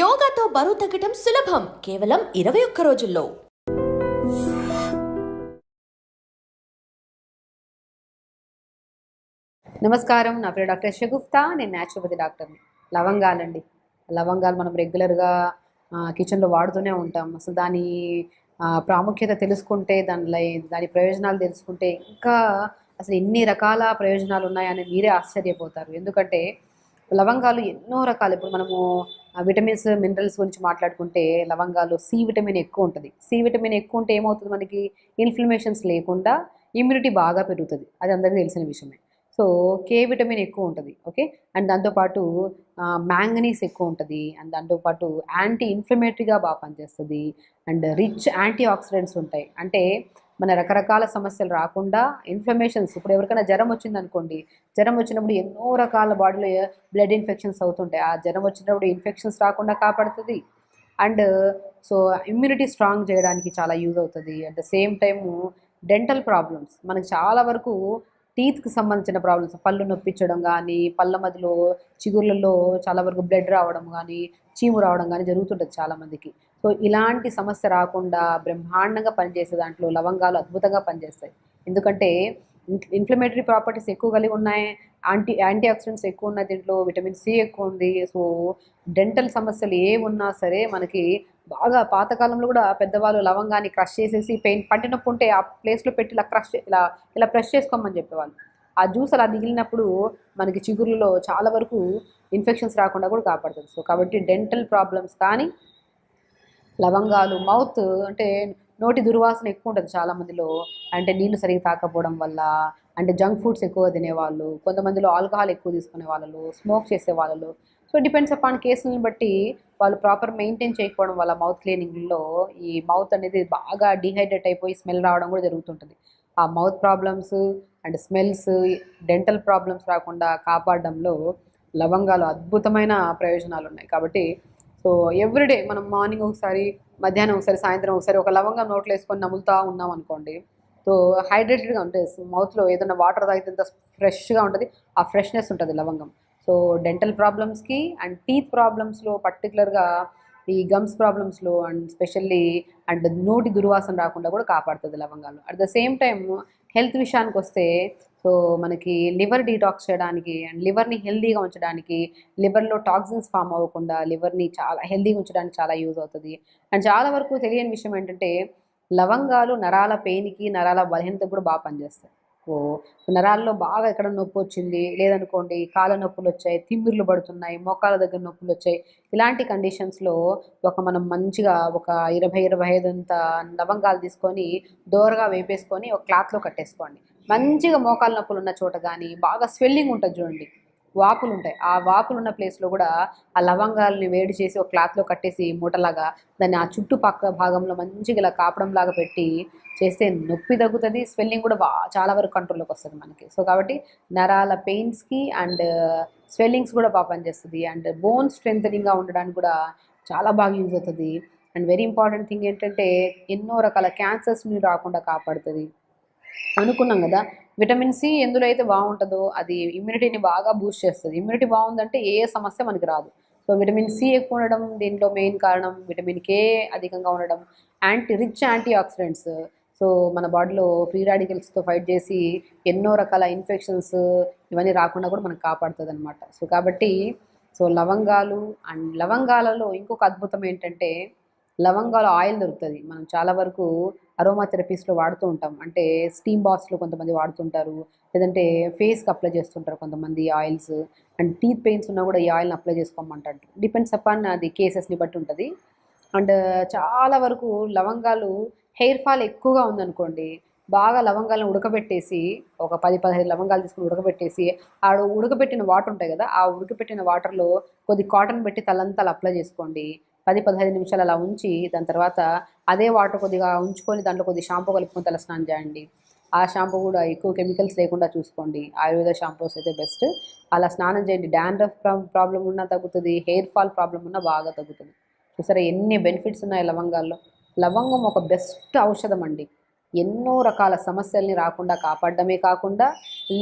యోగాతో బరువు తగ్గటం సులభం. కేవలం ఇరవై ఒక్క రోజుల్లో. నమస్కారం. నా పేరు డాక్టర్ షగుఫ్తా నేను న్యాచురోపతి డాక్టర్ని లవంగాలండి. లవంగాలు మనం రెగ్యులర్గా కిచెన్లో వాడుతూనే ఉంటాం. అసలు దాని ప్రాముఖ్యత తెలుసుకుంటే దానిలో దాని ప్రయోజనాలు తెలుసుకుంటే ఇంకా అసలు ఎన్ని రకాల ప్రయోజనాలు ఉన్నాయని మీరే ఆశ్చర్యపోతారు. ఎందుకంటే లవంగాలు ఎన్నో రకాలు. ఇప్పుడు మనము విటమిన్స్ మినరల్స్ గురించి మాట్లాడుకుంటే లవంగాలు సి విటమిన్ ఎక్కువ ఉంటుంది. సి విటమిన్ ఎక్కువ ఉంటే ఏమవుతుంది మనకి? ఇన్ఫ్లమేషన్స్ లేకుండా ఇమ్యూనిటీ బాగా పెరుగుతుంది. అది అందరికీ తెలిసిన విషయమే. సో కే విటమిన్ ఎక్కువ ఉంటుంది ఓకే? అండ్ దాంతోపాటు మ్యాంగనీస్ ఎక్కువ ఉంటుంది. అండ్ దాంతోపాటు యాంటీ ఇన్ఫ్లమేటరీగా బాగా పనిచేస్తుంది. అండ్ రిచ్ యాంటీ ఆక్సిడెంట్స్ ఉంటాయి. అంటే మన రకరకాల సమస్యలు రాకుండా ఇన్ఫ్లమేషన్స్ ఇప్పుడు ఎవరికైనా జ్వరం వచ్చిందనుకోండి జ్వరం వచ్చినప్పుడు ఎన్నో రకాల బాడీలో బ్లడ్ ఇన్ఫెక్షన్స్ అవుతుంటాయి. ఆ జ్వరం వచ్చినప్పుడు ఇన్ఫెక్షన్స్ రాకుండా కాపాడుతుంది. అండ్ సో ఇమ్యూనిటీ స్ట్రాంగ్ చేయడానికి చాలా యూజ్ అవుతుంది. At the same time dental problems మనకు చాలా వరకు టీత్కి సంబంధించిన ప్రాబ్లమ్స్ పళ్ళు నొప్పించడం కానీ పళ్ళ మధ్యలో చిగుర్లలో చాలా వరకు బ్లడ్ రావడం కానీ చీము రావడం కానీ జరుగుతుంటుంది చాలామందికి సో ఇలాంటి సమస్య రాకుండా బ్రహ్మాండంగా పనిచేసే దాంట్లో లవంగాలు అద్భుతంగా పనిచేస్తాయి. ఎందుకంటే ఇన్ఫ్లమేటరీ ప్రాపర్టీస్ ఎక్కువ కలిగి ఉన్నాయి యాంటీ యాంటీ ఆక్సిడెంట్స్ ఎక్కువ ఉన్నాయి దీంట్లో విటమిన్ సి ఎక్కువ ఉంది. సో డెంటల్ సమస్యలు ఏ ఉన్నా సరే మనకి బాగా పాతకాలంలో కూడా పెద్దవాళ్ళు లవంగాన్ని క్రష్ చేసేసి పెయిన్ పంటి ఉంటే ఆ ప్లేస్లో పెట్టి ఇలా క్రష్ ఇలా ఇలా ప్రెష్ చేసుకోమని చెప్పేవాళ్ళు. ఆ జ్యూస్ అలా దిగిలినప్పుడు మనకి చిగురులో చాలా వరకు ఇన్ఫెక్షన్స్ రాకుండా కూడా కాపాడుతుంది. సో కాబట్టి డెంటల్ ప్రాబ్లమ్స్ కానీ లవంగాలు మౌత్ అంటే నోటి దుర్వాసన ఎక్కువ ఉంటుంది చాలా మందిలో అంటే నీళ్ళు సరిగ్గా తాకపోవడం వల్ల అంటే జంక్ ఫుడ్స్ ఎక్కువ తినేవాళ్ళు కొంతమందిలో ఆల్కహాల్ ఎక్కువ తీసుకునే వాళ్ళు స్మోక్ చేసే వాళ్ళు సో డిపెండ్స్ అపాన్ కేసులను బట్టి వాళ్ళు ప్రాపర్ మెయింటైన్ చేయకపోవడం వల్ల మౌత్ క్లీనింగ్లో ఈ మౌత్ అనేది బాగా డిహైడ్రేట్ అయిపోయి స్మెల్ రావడం కూడా జరుగుతుంటుంది. ఆ mouth problems and smells dental problems రాకుండా కాపాడడంలో లవంగాలు అద్భుతమైన ప్రయోజనాలు ఉన్నాయి కాబట్టి సో ఎవ్రీడే మనం మార్నింగ్ ఒకసారి మధ్యాహ్నం ఒకసారి సాయంత్రం ఒకసారి ఒక లవంగం నోట్లో వేసుకొని నములుతూ ఉన్నాం అనుకోండి. సో హైడ్రేటెడ్గా ఉంటుంది మౌత్లో ఏదైనా వాటర్ తాగితే ఎంత ఫ్రెష్గా ఉంటుంది ఆ ఫ్రెష్నెస్ ఉంటుంది లవంగం. సో డెంటల్ ప్రాబ్లమ్స్కి అండ్ టీత్ ప్రాబ్లమ్స్లో పర్టికులర్గా ఈ గమ్స్ ప్రాబ్లమ్స్లో అండ్ స్పెషల్లీ అండ్ నోటి దుర్వాసన రాకుండా కూడా కాపాడుతుంది లవంగాలు. At the same time health విషయానికి వస్తే సో మనకి లివర్ డీటాక్స్ చేయడానికి అండ్ లివర్ని హెల్దీగా ఉంచడానికి లివర్లో టాక్సిన్స్ ఫామ్ అవ్వకుండా లివర్ని చాలా హెల్దీగా ఉంచడానికి చాలా యూజ్ అవుతుంది. అండ్ చాలా వరకు తెలియని విషయం ఏంటంటే లవంగాలు నరాల పెయిన్కి నరాల బలహీనతకు కూడా బాగా పనిచేస్తాయి. ఓ నరాల్లో బాగా ఎక్కడ నొప్పి వచ్చింది? లేదనుకోండి కాళ్ళ నొప్పులు వచ్చాయి తిమ్మిర్లు పడుతున్నాయి మోకాల దగ్గర నొప్పులు వచ్చాయి. ఇలాంటి కండిషన్స్లో ఒక మనం మంచిగా ఒక ఇరవై ఇరవై ఐదు అంత లవంగాలు తీసుకొని దోరగా వేపేసుకొని ఒక క్లాత్లో కట్టేసుకోండి. మంచిగా మోకాల నొప్పులు ఉన్న చోట కానీ బాగా స్వెల్లింగ్ ఉంటుంది చూడండి. వాపులు ఉంటాయి. ఆ వాపులు ఉన్న ప్లేస్లో కూడా ఆ లవంగాలని వేడి చేసి ఒక క్లాత్లో కట్టేసి మూటలాగా దాన్ని ఆ చుట్టుపక్క భాగంలో మంచిగా ఇలా కాపడంలాగా పెట్టి చేస్తే నొప్పి తగ్గుతుంది స్వెల్లింగ్ కూడా బాగా చాలా వరకు కంట్రోల్లోకి వస్తుంది మనకి. సో కాబట్టి నరాల పెయిన్స్కి అండ్ స్వెల్లింగ్స్ కూడా బాగా పనిచేస్తుంది. అండ్ బోన్ స్ట్రెంథనింగ్గా ఉండడానికి కూడా చాలా బాగా యూజ్ అవుతుంది. అండ్ వెరీ ఇంపార్టెంట్ థింగ్ ఏంటంటే ఎన్నో రకాల క్యాన్సర్స్ని రాకుండా కాపాడుతుంది. అనుకున్నాం కదా. విటమిన్ సి ఎందులో అయితే బాగుంటుందో అది ఇమ్యూనిటీని బాగా బూస్ట్ చేస్తుంది. ఇమ్యూనిటీ బాగుందంటే ఏ సమస్య మనకి రాదు. సో విటమిన్ సి ఎక్కువ ఉండడం దీంట్లో మెయిన్ కారణం విటమిన్ కే అధికంగా ఉండడం. Anti rich antioxidants so మన బాడీలో ఫ్రీ రాడికల్స్తో ఫైట్ చేసి ఎన్నో రకాల ఇన్ఫెక్షన్స్ ఇవన్నీ రాకుండా కూడా మనకు కాపాడుతుంది అనమాట సో కాబట్టి సో లవంగాలు అండ్ లవంగాలలో ఇంకొక అద్భుతం ఏంటంటే లవంగాల ఆయిల్ దొరుకుతుంది. మనం చాలా వరకు అరోమా థెరపీస్లో వాడుతూ ఉంటాం. అంటే స్టీమ్ బాత్స్లో కొంతమంది వాడుతుంటారు. లేదంటే ఫేస్కి అప్లై చేస్తుంటారు కొంతమంది ఆయిల్స్ అండ్ టీత్ పెయిన్స్ ఉన్నా కూడా ఈ ఆయిల్ని అప్లై చేసుకోమంటారు. డిపెండ్స్ అపాన్ అది కేసెస్ని బట్టి ఉంటుంది. అండ్ uh, చాలా వరకు లవంగాలు హెయిర్ ఫాల్ ఎక్కువగా ఉందనుకోండి బాగా లవంగాలను ఉడకబెట్టేసి ఒక పది పదిహేను లవంగాలు తీసుకుని ఉడకబెట్టేసి ఆడ ఉడకబెట్టిన వాటర్ ఉంటాయి కదా ఆ ఉడకబెట్టిన వాటర్లో కొద్ది కాటన్ పెట్టి తలంతా అప్లై చేసుకోండి. పది పదిహేను నిమిషాలు అలా ఉంచి దాని తర్వాత అదే వాటర్ కొద్దిగా ఉంచుకొని దాంట్లో కొద్ది షాంపూ కలుపుకొని తల స్నానం చేయండి. ఆ షాంపూ కూడా ఎక్కువ కెమికల్స్ లేకుండా చూసుకోండి. ఆయుర్వేద షాంపూస్ అయితే బెస్ట్. అలా స్నానం చేయండి. డాండ్రఫ్ ప్రాబ్లం ఉన్నా తగ్గుతుంది. హెయిర్ ఫాల్ ప్రాబ్లం ఉన్నా బాగా తగ్గుతుంది. చూసారా ఎన్ని బెనిఫిట్స్ ఉన్నాయి లవంగాల్లో. లవంగం ఒక బెస్ట్ ఔషధం అండి. ఎన్నో రకాల సమస్యల్ని రాకుండా కాపాడడమే కాకుండా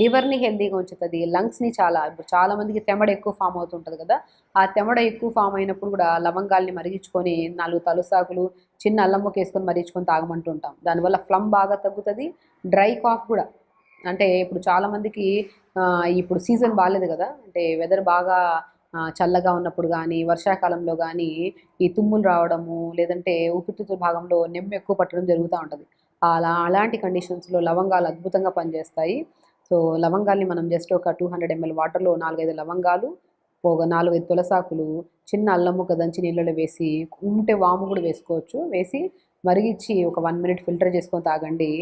లివర్ని హెల్తీగా ఉంచుతుంది లంగ్స్ని చాలా ఇప్పుడు చాలామందికి తెమడ ఎక్కువ ఫామ్ అవుతుంటుంది కదా. ఆ తెమడ ఎక్కువ ఫామ్ అయినప్పుడు కూడా లవంగాల్ని మరిగించుకొని నాలుగు తలుసాకులు చిన్న అల్లం ముక్క వేసుకొని మరిగించుకొని తాగమంటుంటాం. దానివల్ల ఫ్లమ్ బాగా తగ్గుతుంది డ్రై కాఫ్ కూడా. అంటే ఇప్పుడు చాలామందికి ఇప్పుడు సీజన్ బాగాలేదు కదా. అంటే వెదర్ బాగా చల్లగా ఉన్నప్పుడు కానీ వర్షాకాలంలో కానీ ఈ తుమ్ములు రావడము లేదంటే ఊపిరితిత్తుల భాగంలో నెమ్మ ఎక్కువ పట్టడం జరుగుతూ ఉంటుంది. అలా అలాంటి కండిషన్స్లో లవంగాలు అద్భుతంగా పనిచేస్తాయి. సో లవంగాల్ని మనం జస్ట్ ఒక టూ హండ్రెడ్ ఎంఎల్ వాటర్లో నాలుగైదు లవంగాలు ఒక నాలుగైదు తులసాకులు చిన్న అల్లం ముక్క దంచి నీళ్ళలో వేసి ఉంటే వాము కూడా వేసుకోవచ్చు. వేసి మరిగిచ్చి ఒక వన్ మినిట్ ఫిల్టర్ చేసుకొని తాగండి.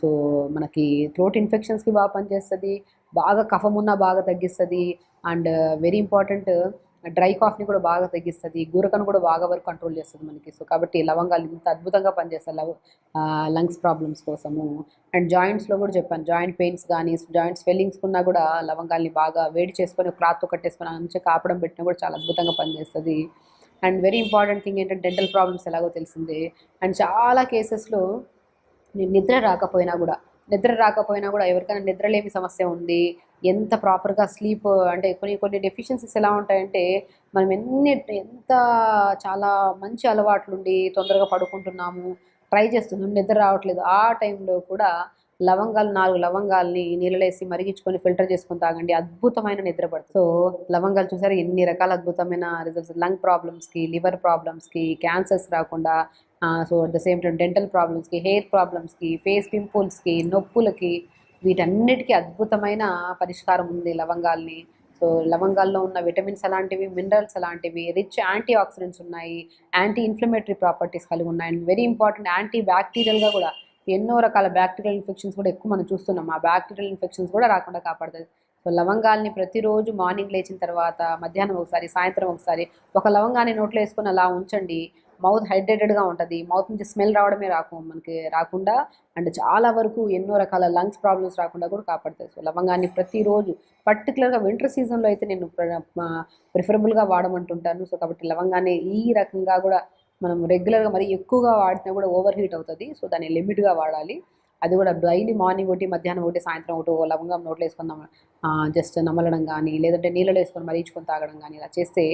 సో మనకి థ్రోట్ ఇన్ఫెక్షన్స్కి బాగా పనిచేస్తుంది. బాగా కఫం ఉన్నా బాగా తగ్గిస్తుంది. అండ్ వెరీ ఇంపార్టెంట్ డ్రై కాఫ్ని కూడా బాగా తగ్గిస్తుంది గురకను కూడా బాగా వరకు కంట్రోల్ చేస్తుంది మనకి. సో కాబట్టి లవంగాలు ఇంత అద్భుతంగా పనిచేస్తాయి లవ్ లంగ్స్ ప్రాబ్లమ్స్ కోసము. అండ్ జాయింట్స్లో కూడా చెప్పాను జాయింట్ పెయిన్స్ కానీ జాయింట్ స్వెల్లింగ్స్ ఉన్నా కూడా లవంగాల్ని బాగా వేడి చేసుకొని క్లాత్తో కట్టేసుకొని మంచిగా కాపడం పెట్టినా కూడా చాలా అద్భుతంగా పనిచేస్తుంది. అండ్ వెరీ ఇంపార్టెంట్ థింగ్ ఏంటంటే డెంటల్ ప్రాబ్లమ్స్ ఎలాగో తెలిసిందే. అండ్ చాలా కేసెస్లో నిద్ర రాకపోయినా కూడా నిద్ర రాకపోయినా కూడా ఎవరికైనా నిద్రలేమి సమస్య ఉంది ఎంత ప్రాపర్గా స్లీప్ అంటే కొన్ని కొన్ని డెఫిషియన్సీస్ ఎలా ఉంటాయంటే మనం ఎన్ని ఎంత చాలా మంచి అలవాట్లుండి తొందరగా పడుకుంటున్నాము ట్రై చేస్తున్నాం నిద్ర రావట్లేదు ఆ టైంలో కూడా లవంగాలు నాలుగు లవంగాల్ని నీళ్ళలేసి మరిగించుకొని ఫిల్టర్ చేసుకొని తాగండి. అద్భుతమైన నిద్ర పడుతుంది. సో లవంగాలు చూసారు? ఎన్ని రకాల అద్భుతమైన రిజల్ట్స్ లంగ్ ప్రాబ్లమ్స్కి లివర్ ప్రాబ్లమ్స్కి క్యాన్సర్స్ రాకుండా so at the same time dental ప్రాబ్లమ్స్కి hair ప్రాబ్లమ్స్కి ఫేస్ పింపుల్స్కి నొప్పులకి వీటన్నిటికీ అద్భుతమైన పరిష్కారం ఉంది లవంగాల్ని. సో లవంగాల్లో ఉన్న విటమిన్స్ అలాంటివి మినరల్స్ అలాంటివి రిచ్ యాంటీ ఆక్సిడెంట్స్ ఉన్నాయి యాంటీ ఇన్ఫ్లమేటరీ ప్రాపర్టీస్ కలిగి ఉన్నాయి. అండ్ వెరీ ఇంపార్టెంట్ యాంటీ బ్యాక్టీరియల్గా కూడా ఎన్నో రకాల బ్యాక్టీరియల్ ఇన్ఫెక్షన్స్ కూడా ఎక్కువ మనం చూస్తున్నాం. ఆ బ్యాక్టీరియల్ ఇన్ఫెక్షన్స్ కూడా రాకుండా కాపాడుతుంది. సో లవంగాల్ని ప్రతిరోజు మార్నింగ్ లేచిన తర్వాత మధ్యాహ్నం ఒకసారి సాయంత్రం ఒకసారి ఒక లవంగాన్ని నోట్లో వేసుకొని అలా ఉంచండి. మౌత్ హైడ్రేటెడ్గా ఉంటుంది. మౌత్ నుంచి స్మెల్ రావడమే రాకు మనకి రాకుండా అండ్ చాలా వరకు ఎన్నో రకాల లంగ్స్ ప్రాబ్లమ్స్ రాకుండా కూడా కాపాడుతుంది సో లవంగాన్ని ప్రతిరోజు పర్టికులర్గా వింటర్ సీజన్లో అయితే నేను ప్రిఫరబుల్గా వాడమంటుంటాను. సో కాబట్టి లవంగాన్ని ఈ రకంగా కూడా మనం రెగ్యులర్గా మరి ఎక్కువగా వాడినా కూడా ఓవర్ హీట్ అవుతుంది. సో దాన్ని లిమిట్గా వాడాలి. అది కూడా డైలీ మార్నింగ్ ఒకటి మధ్యాహ్నం ఒకటి సాయంత్రం ఒకటి ఓ లవంగం నోట్లో వేసుకుందాం జస్ట్ నమలడం కానీ లేదంటే నీళ్ళలో వేసుకొని మరీచుకొని తాగడం కానీ ఇలా చేస్తే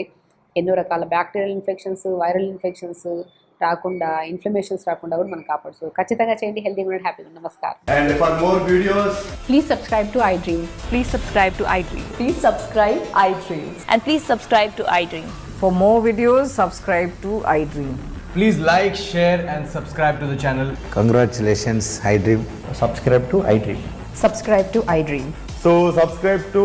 ఎన్నో రకాల బ్యాక్టీరియల్ ఇన్ఫెక్షన్స్ వైరల్ ఇన్ఫెక్షన్స్ రాకుండా ఇన్ఫ్లమేషన్స్ రాకుండా కూడా మనం కాపాడుచు ఖచ్చితంగా చేయండి. హెల్దీ ఉండండి హ్యాపీ ఉండండి నమస్కారం. And for more videos please subscribe to I dream please subscribe to I dream please subscribe I dream and please subscribe to I dream for more videos subscribe to I dream please like share and subscribe to the channel congratulations I dream subscribe to I dream subscribe to I dream so subscribe to